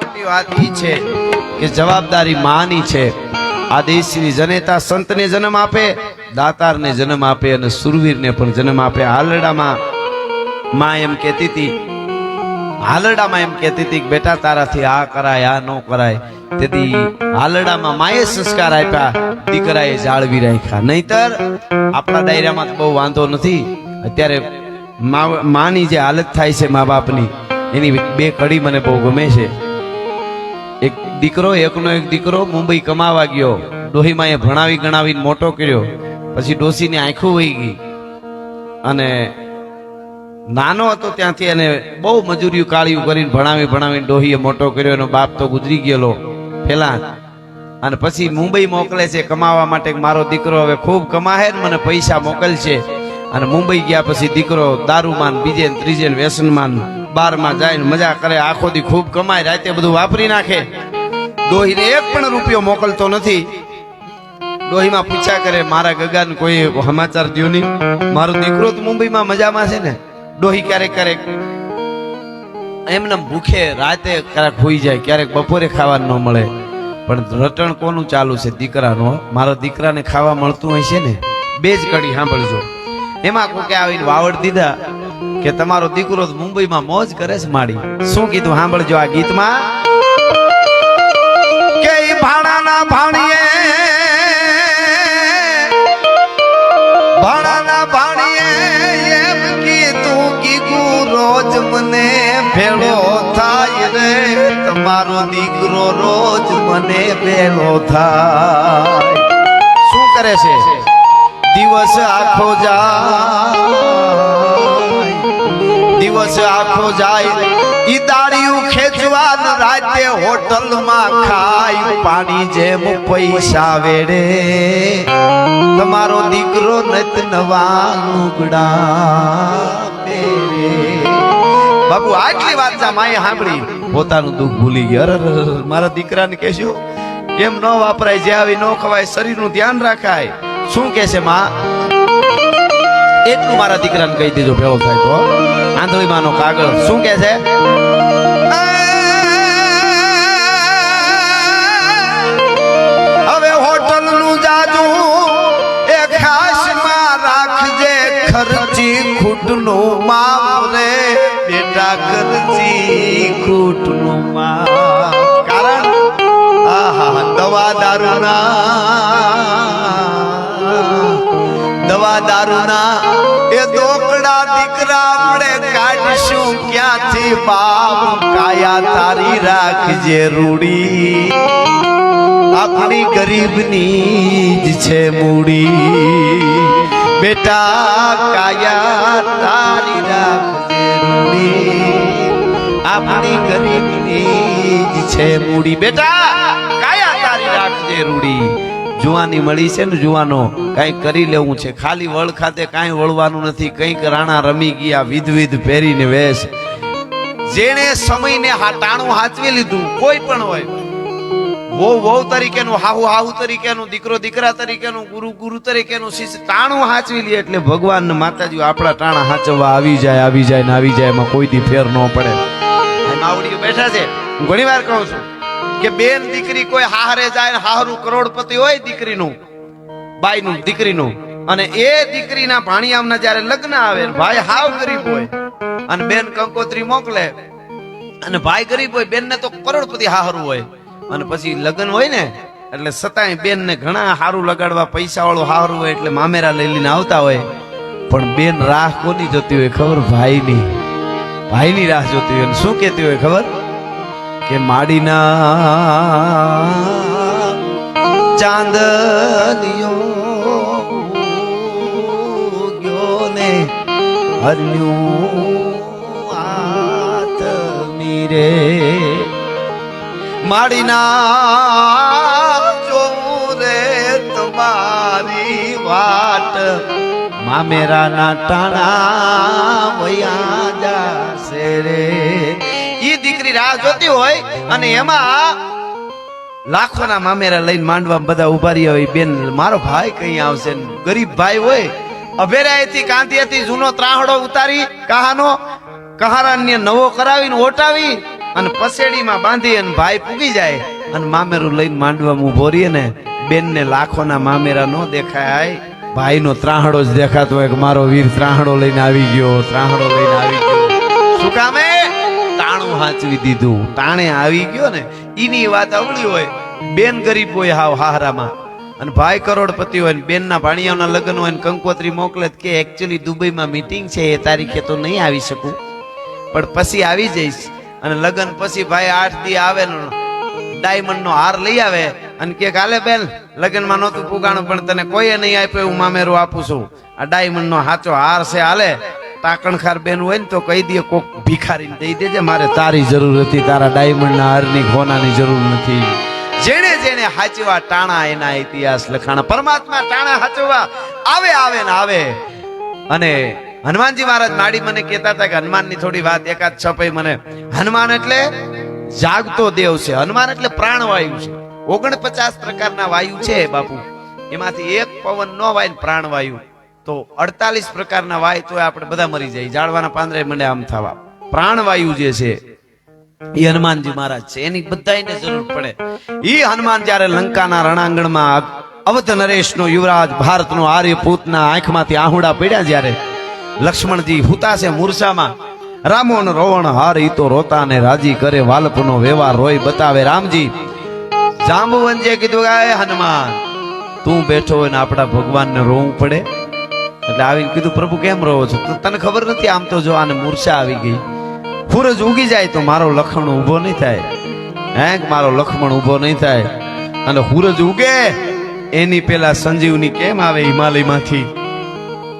મોટી વાત એ છે કે જવાબદારી માની છે. આ દેશની જનેતા સંતને જન્મ આપે, દાતારને જન્મ આપે અને સુરવીરને પણ જન્મ આપે. હાલડામાં માં એમ કહેતી હતી હાલડામાં એમ કહેતી હતી કે બેટા તારાથી આ કરાય, આ ન કરાય. તેથી હાલડામાં માએ સંસ્કાર આપ્યા, દીકરાએ જાળવી રાખ્યા. નહીતર આપણા ડાયરામાં બહુ વાંધો નથી. અત્યારે માની જે હાલત થાય છે મા બાપની એની બે કડી મને બહુ ગમે છે. એક દીકરો, એકનો એક દીકરો મુંબઈ કમાવા ગયો. ડોહીમાં એ ભણાવી ગણાવીને મોટો કર્યો. પછી ડોસીની આંખો વહી ગઈ. અને નાનો હતો ત્યાંથી એને બહુ મજૂરીઓ કાળીયું કરીને ભણાવી ભણાવીને ડોહીએ મોટો કર્યો એનો બાપ તો ગુજરી ગયેલો પેલા અને પછી મુંબઈ મોકલે છે કમાવા માટે મારો દીકરો હવે ખૂબ કમાહે ને મને પૈસા મોકલશે. અને મુંબઈ ગયા પછી દીકરો દારૂમાન, બીજે ત્રીજે વ્યસનમાન બારમાં જાય મજા કરે, આખો દી ખૂબ કમાય, રાતે બધું વાપરી નાખે. ડોહીને એક પણ રૂપિયો મોકલતો નથી. ડોહીમાં પૂછ્યા કરે, મારા ગગાને કોઈ સમાચાર દ્યો નહીં? મારો દીકરો તો મુંબઈમાં મજામાં છે ને? ડોહી ક્યારેક ક્યારેક એમને ભૂખે રાતે ક્યારેક હોઈ જાય, ક્યારેક બપોરે ખાવાનું ન મળે. પણ રટણ કોનું ચાલુ છે દીકરાનો? મારા દીકરાને ખાવા મળતું છે ને? બે જ કડી સાંભળજો. એમાં કોકે આવીને વાવડ દીધા કે તમારો દીકરો મુંબઈમાં મોજ કરે છે માડી. શું કીધું? સાંભળજો આ ગીતમાં. કે ઈ ભાણાના ભાણીએ ભાણાના ભાણીએ એમ કીધું કીધું રોજ મને ભેળો થાય રે, તમારો દીકરો રોજ મને ભેળો થાય. શું કરે છે? દિવસ આખો જાય. દિવસ આખો જાય. ઈ દાડીયું ખેંચવા ને રાતે હોટલમાં ખાય. પાણી જેમ પૈસા વેડે. તમારો દીકરો નત નવા લુગડા. બાપુ, આટલી વાત છે માએ સાંભળી. પોતાનું દુઃખ ભૂલી ગયો. મારા દીકરાને કહેશું એમ ન વાપરાય જે આવી ન ખવાય, શરીરનું ધ્યાન રાખાય. શું કે છે માં? એટલું મારા દીકરાને કહી દીધું ભેળો થાય તો આંધળીમાંનો કાગળ. શું કે છે? હવે હોટલનું જાજુ એ ખાસમાં રાખજે, ખર્ચી ખૂટનું માપ રે. બેટા, ખર્ચી ખૂટનું માપ. કારણ? આહા, દવા દારૂના દવા દારૂના એ દોકડા દીકરા આપણે કાઢશું ક્યાંથી? બાપ કાયા તારી રાખજે રૂડી. આપણી ગરીબની જ છે મૂડી. બેટા કાયા તારી રાખજે રૂડી. આપણી ગરીબની જ છે મૂડી. બેટા કાયા તારી રાખજે રૂડી. જુવાની મળી છે ને, જુવાનો કઈ કરી લેવું છે. ખાલી વળ ખાતે કાંઈ વળવાનું નથી. કંઈક રાણા રમી ગયા વિધવિધ વિધ પહેરીને વેશ. જેણે સમયને ટાણું હાચવી લીધું, કોઈ પણ હોય. વહુ વહુ તરીકેનું, હાહુ હાહુ તરીકેનું, દીકરો, દીકરા તરીકેનું, ગુરુ ગુરુ તરીકેનું શિષ્ય ટાણું હાચવી લે એટલે ભગવાન માતાજી આપણા ટાણા હાચવવા આવી જાય આવી જાય ને આવી જાય, એમાં કોઈ દી ફેર ન પડે. માવડીઓ બેઠા છે. હું ઘણી વાર કહું છું કે બેન દીકરી કોઈ હારે જાય ને હારું કરોડપતિ હોય દીકરીનું, બાઈનું, દીકરીનું. અને એ દીકરીના ભાણિયામના જ્યારે લગ્ન આવે ભાઈ હાવ ગરીબ હોય. અને બેન કંકોત્રી મોકલે. અને ભાઈ ગરીબ હોય, બેનને તો કરોડપતિ હારું હોય. અને પછી લગ્ન હોય ને, એટલે સતાય બેન ને ઘણા હારું લગાડવા પૈસા વાળું હારું હોય એટલે મામેરા લઈ લઈને આવતા હોય. પણ બેન રાહ કોની જોતી હોય ખબર? ભાઈની. ભાઈની રાહ જોતી હોય. શું કહેતી હોય ખબર? કે માડીના ચાંદલિયો ગયો ને હરન્યું આતમી રે. માડીના જોવું રે તમારી વાટ મામેરાના ટાણા વયા જાશે રે. રાહ જોતી હોય અને એમાં લાખોના મામેરા લઈને માંડવા બધા ઊભા રહ્યા હોય. બેન, મારો ભાઈ કઈ આવશે ગરીબ ભાઈ હોય. અભેરાયથી કાંતિયાથી જૂનો ત્રાહડો ઉતારી, કહાનો, કહારાન્ય નવો કરાવીને ઓટાવી અને પસેડીમાં બાંધી અને ભાઈ પૂગી જાય અને મામેરું લઈને માંડવામાં ઊભો રહીએ ને, બેનને લાખોના મામેરા ન દેખાય. ભાઈનો ત્રાહડો જ દેખાતો હોય કે મારો વીર ત્રાહડો લઈને આવી ગયો, ત્રાહડો લઈને આવી ગયો. શું કામે હાચવી દીધું. તાણે આવી ગયો ને એની વાત અવળી હોય. બેન ગરીબ હોય હાવ હારામાં અને ભાઈ કરોડપતિ હોય ને, બેનના ભાણિયાઓના લગ્ન હોય ને, કંકોત્રી મોકલે કે એકચ્યુઅલી દુબઈમાં મીટિંગ છે, એ તારીખે તો નહીં આવી શકું. પણ પછી આવી જઈશ. અને લગ્ન પછી ભાઈ આઠ દી આવે ડાયમંડનો હાર લઈ આવે. અને કે કાલે બેન, લગ્નમાં નહોતું પુગાણું, પણ તને કોઈએ નહીં આપ્યું હું મામેરું આપું છું. આ ડાયમંડનો સાચો હાર છે, હાલે. તાકણખાર બેન હોય ને તો કહી દે કોક ભિખારીને દઈ દેજે, મારે તારી જરૂર હતી, તારા ડાયમંડ ના હારની ખોનાની જરૂર નથી. જેણે જેણે હાચવા ટાણા એના ઇતિહાસ લખાણા, પરમાત્મા ટાણા હાચવા, આવે આવે ને આવે. અને હનુમાનજી મહારાજ માડી મને કહેતા હતા કે હનુમાનની થોડી વાત એકાદ છપાઈ મને. હનુમાન એટલે જાગતો દેવ છે. હનુમાન એટલે પ્રાણવાયુ છે. ઓગણપચાસ પ્રકારના વાયુ છે બાપુ. એમાંથી એક પવન ન વાય પ્રાણવાયુ. તો અડતાલીસ પ્રકારના વાય તો આપણે બધા મરી જાય. જાળવાના પાંદરે મને આમ થવા. પ્રાણવાયુ જે છે, એ હનુમાનજી મહારાજ છે. એની બધાને જરૂર પડે. એ હનુમાન જ્યારે લંકાના રણાંગણમાં અવધ નરેશનો યુવરાજ ભારતનો આર્યપૂતના આંખમાંથી આહુડા પડ્યા જ્યારે લક્ષ્મણજી હુતાશે મૂર્છામાં. રામો ને રોવણ હાર ઈ તો રોતા ને રાજી કરે, વાલપનો વ્યવહાર રોય બતાવે. રામજી જાંબુવનજીએ કીધું કે હનુમાન, તું બેઠો હોય ને આપણા ભગવાનને રોવું પડે. એટલે આવીને કીધું, પ્રભુ, કેમ રહો છો? તને ખબર નથી, આમ તો જો આને મૂર્છા આવી ગઈ. સૂરજ ઉગી જાય તો મારો લખણ ઊભો નહીં થાય. હે મારો લખમણ ઊભો નહીં થાય? અને સૂરજ ઉગે, એની પેલા સંજીવની કેમ આવે હિમાલયમાંથી?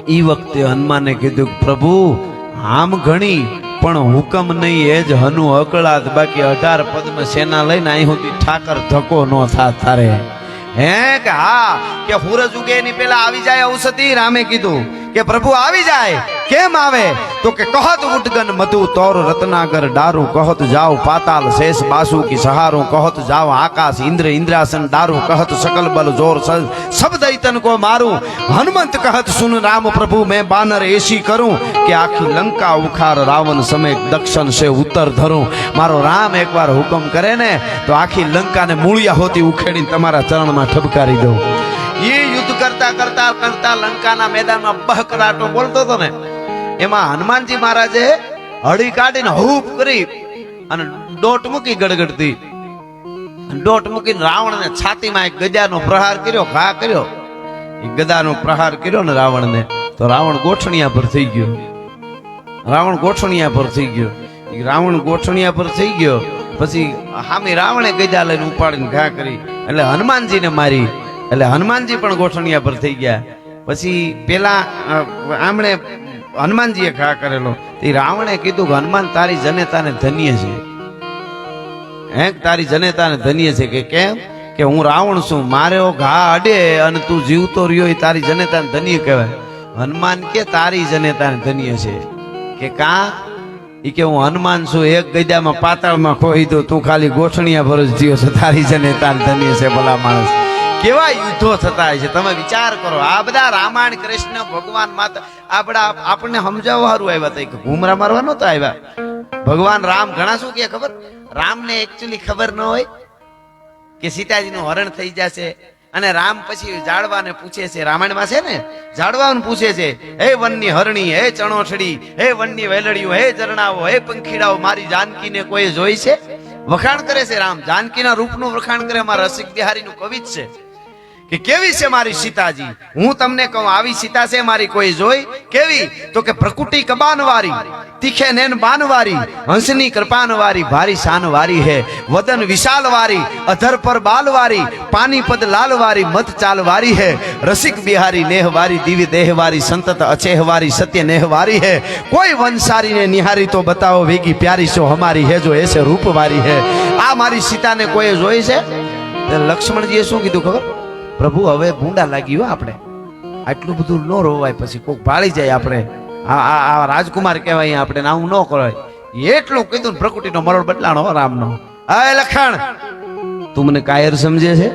ઈ વખતે હનુમાને કીધું પ્રભુ, આમ ઘણી, પણ હુકમ નહીં, એ જ હનુ અકળાત. બાકી અઢાર પદ્મ સેના લઈને અહીં સુધી ઠાકર ધક્કો ન થા તારે. હે કે હા, કે સૂરજ ઉગે એની પેલા આવી જાય ઔષધિ? રામે કીધું કે પ્રભુ આવી જાય. કેમ આવે? તો કે કહત ઉઠગન મધુ તોર રત્નાગર ડારું કહત જાવ પાતાલ શેષ બાસુ કી સહારું કહત જાવ આકાશ ઇન્દ્ર ઇન્દ્રાસન ડારું કહત સકલ બલ જોર શબ્દ ચિંતન કો મારું? હનુમંત કહત, સુન રામ પ્રભુ, મેં બાનર એસી કરું કે આખી લંકા ઉખાર રાવણ સમેત દક્ષિણ સે ઉત્તર ધરું. મારો રામ એકવાર હુકમ કરે ને, તો આખી લંકાને મૂળિયા હોતી ઉખેડીને તમારા ચરણમાં ઠબકારી દઉં. એ યુદ્ધ કરતા કરતા કરતા લંકાના મેદાનમાં બહકરાટો બોલતો હતો ને. એમાં હનુમાનજી મહારાજે હળી કાઢીને હૂફ કરી અને ડોટ મૂકી ગડગડતી. ડોટ મૂકીને રાવણને છાતીમાં એક ગજાનો પ્રહાર કર્યો, ઘા કર્યો. ગદાનો પ્રહાર કર્યો ને રાવણને, તો રાવણ ગોઠણિયા પર થઈ ગયો. રાવણ ગોઠણિયા પર થઈ ગયો. રાવણ ગોઠણિયા પર થઈ ગયો, પછી હામે રાવણે ગજા લઈને ઉપાડીને ઘા કરી, એટલે હનુમાનજીને મારી, એટલે હનુમાનજી પણ ગોઠણિયા પર થઈ ગયા. પછી પેલા આમણે હનુમાનજીએ ઘા કરેલો. તે રાવણે કીધું કે હનુમાન તારી જનેતાને ધન્ય છે. હે, તારી જનેતાને ધન્ય છે કે કેમ? કે હું રાવણ છું, મારે ઘા અડે અને તું જીવતો રહ્યો એ તારી જનેતાને ધન્ય કહેવાય. હનુમાન કે તારી જનેતાને ધન્ય છે? કે કા? એ કે હું હનુમાન છું, એક ગજામાં પાતાળમાં ખોઈ દઉં તું ખાલી ગોઠણિયા ભર જીવો છે, તારી જનેતાને ધન્ય છે ભલા માણસ. કેવા યુદ્ધો થતા છે? તમે વિચાર કરો, આ બધા રામાયણ, કૃષ્ણ, ભગવાન, માતા આપણા આપણને સમજાવવા સારું આવ્યા હતા. કે ઘૂમરા મારવા નહોતા આવ્યા. ભગવાન રામ ઘણા શું કે ખબર? રામને એકચ્યુઅલી ખબર ન હોય કે સીતાજીનું હરણ થઈ જશે અને રામ પછી જાડવાને પૂછે છે, રામાયણમાં છે ને? જાડવાને પૂછે છે, હે વનની હરણી, હે ચણોછડી, હે વનની વેલડીઓ, હે ઝરણાઓ, હે પંખીડાઓ, મારી જાનકીને કોઈ જોઈ છે? વખાણ કરે છે રામ. જાનકીના રૂપનું વખાણ કરે મારા રસિક બિહારીનું કવિ છે. કે કેવી છે મારી સીતાજી? હું તમને કહું, આવી સીતા છે મારી કોઈ જોઈ? કેવી? તો કે પ્રકૃતિ કબાનવારી, તીખે નેન બાનવારી, હંસની કૃપાનવારી, ભારી શાનવારી હે, વદન વિશાલ વારી અધર પર બાલવારી, પાનીપદ લાલવારી, મત ચાલવારી હે, રસિક બિહારી નેહવારી, દિવ્ય દેહવારી, સંતત અચેહવારી, સત્ય નેહવારી હે. કોઈ વંશારીને નિહારી તો બતાવો, વેગી પ્યારી સો હમારી હે, જો એસે રૂપ વારી હે. આ મારી સીતાને કોઈ જોઈ છે? લક્ષ્મણજીએ શું કીધું ખબર? પ્રભુ, હવે ભૂંડા લાગી હો આપણે. આટલું બધું ન રોવાય, પછી કોક ભાળી જાય આપણે. આ આ આ રાજકુમાર કહેવાય આપણે આવું ન કરાય. એટલું કીધું પ્રકૃતિનો મરોડ બદલાણો રામનો. અય લખાણ. તું મને કાયર સમજે છે?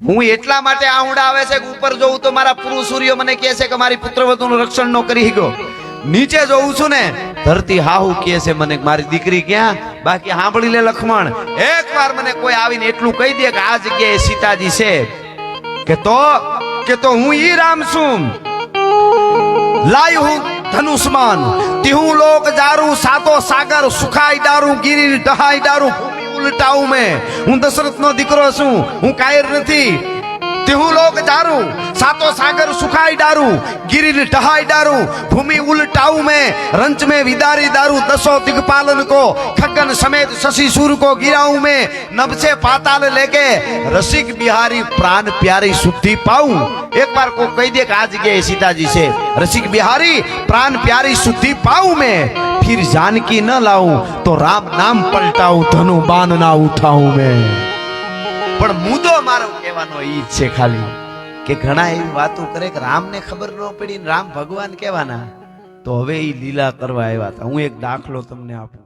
હું એટલા માટે આહુડા આવે છે કે ઉપર જોઉં તો મારા પુરુષ સૂર્ય મને કહે છે કે મારી પુત્રવધુનું રક્ષણ ન કરી ગયો નીચે જોઉં છું ને, ધરતી હાહુ કહે છે મને મારી દીકરી ક્યાં? બાકી સાંભળી લે લખમણ. એક વાર મને કોઈ આવીને એટલું કહી દે કે આ જગ્યાએ સીતાજી છે. કે તો કે તો હું ઈ રામ છું. લાય હું ધનુષ્માન. તિહું લોક જારું, સાતો સાગર, સુખાઈ દારું ગીરી ડહાઈ દારું ઉલટાવું મેં. હું દશરથ નો દીકરો છું. હું કાયર નથી. તિહું લોક જારું સાતો સાગર સુખાઈ ડારું ગીરી ડહાઈ ડારું ભૂમિ ઉલટાવું મેં રંચ में विदारी दारू दसो दिग्पालन को खगन समेत शशि सूर को गिराऊं मैं नभ से पाताल लेके रसिक बिहारी प्राण प्यारी शुद्धि पाऊं एक बार को कह दे कि आज के सीताजी से रसिक बिहारी प्राण प्यारी शुद्धि पाऊं मैं फिर जानकी न लाऊं तो राम नाम पलटाऊं धनु बाण ना उठाऊं मैं પણ મુદ્દો મારો કહેવાનો ઈ છે ખાલી. કે ઘણા એવી વાતો કરે કે રામને ખબર ન પડી રામ ભગવાન કહેવાના. તો હવે એ લીલા કરવા આવ્યા હતા. હું એક દાખલો તમને આપું.